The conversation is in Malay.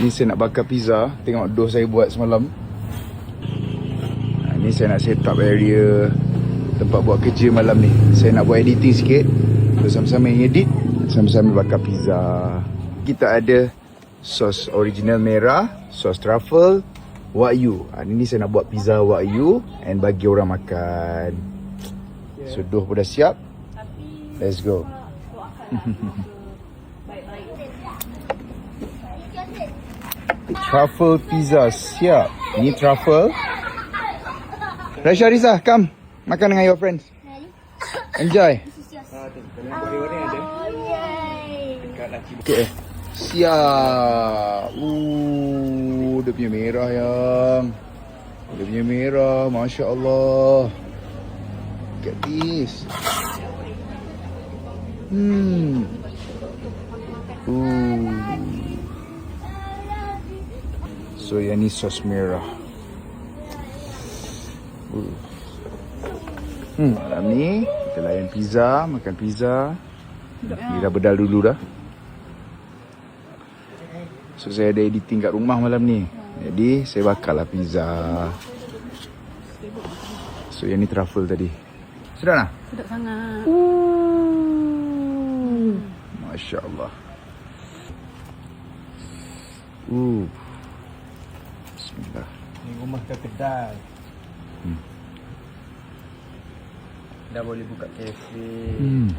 Ni saya nak bakar pizza. Tengok dos saya buat semalam. Ha, Ni saya nak set up area Tempat buat kerja malam ni. Saya nak buat editing sikit. Bersama-sama yang edit. Sama-sama bakar pizza. Kita ada Sos original merah Sos truffle Wagyu. Ha, Ni saya nak buat pizza wagyu And bagi orang makan. So doh pun dah siap. Let's go Truffle pizza siap. Ini truffle. Raisha Riza, come. Makan dengan your friends. Enjoy. Okay. Siap. Ooh, dia punya merah yang. Dia punya merah, Masya Allah. Look at this. Hmm. Ooh. So yang ni sos merah. Uh. Hmm, malam ni kita layan pizza, makan pizza. Ni dah bedal dulu dah. So saya ada editing kat rumah malam ni. Jadi saya bakarlah pizza. So yang ni truffle tadi. Sudah nak? Sedap sangat. Masya Allah. Uh. Ke kedai. Hmm. Dah boleh buka kafe. Hmm.